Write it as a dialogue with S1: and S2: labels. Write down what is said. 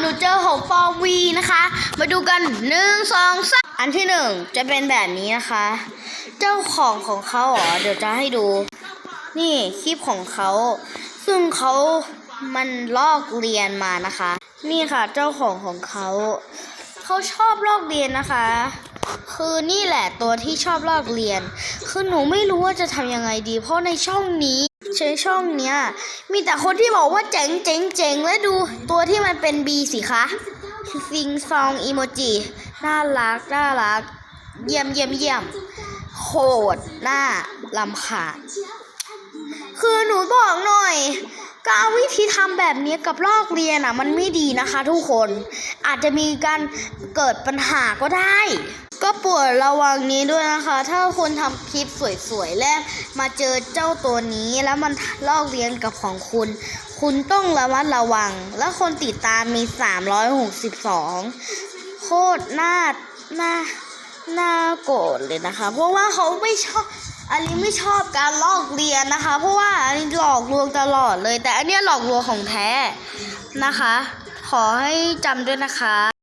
S1: หนูเจอของปอวีนะคะ มาดูกันหนึ่งสองสามอันที่หนึ่งจะเป็นแบบนี้นะคะ เจ้าของของเขาเหรอเดี๋ยวจะให้ดู นี่คลิปของเขา ซึ่งเขามันลอกเรียนมานะคะ นี่ค่ะเจ้าของของเขา เขาชอบลอกเรียนนะคะ คือนี่แหละตัวที่ชอบลอกเรียน คือหนูไม่รู้ว่าจะทำยังไงดี เพราะในช่องนี้ใช้ช่องเนี้ย มีแต่คนที่บอกว่าเจ๋งเจ๋งเจ๋งและดูตัวที่มันเป็น B สิคะซิงซองอีโมจิน่ารักน่ารัก เยี่ยมเยี่ยมเยี่ยมโคตรน่าลำคาคือหนูบอกหน่อย การวิธีทำแบบนี้กับลอกเรียนอะ มันไม่ดีนะคะ ทุกคนอาจจะมีการเกิดปัญหาก็ได้ ก็ปวดระวังนี้ด้วยนะคะ ถ้าคุณทำคลิปสวยๆและมาเจอเจ้าตัวนี้แล้วมันลอกเรียนกับของคุณ คุณต้องระมัดระวัง และคนติดตามมี 362 โคตรน่าน่า น่าโกรธเลยนะคะ เพราะว่าเขาไม่ชอบอันนี้ไม่ชอบการลอกเรียนนะคะ เพราะว่าอันนี้หลอกลวงตลอดเลย แต่อันนี้หลอกลวงของแท้นะคะ ขอให้จำด้วยนะคะ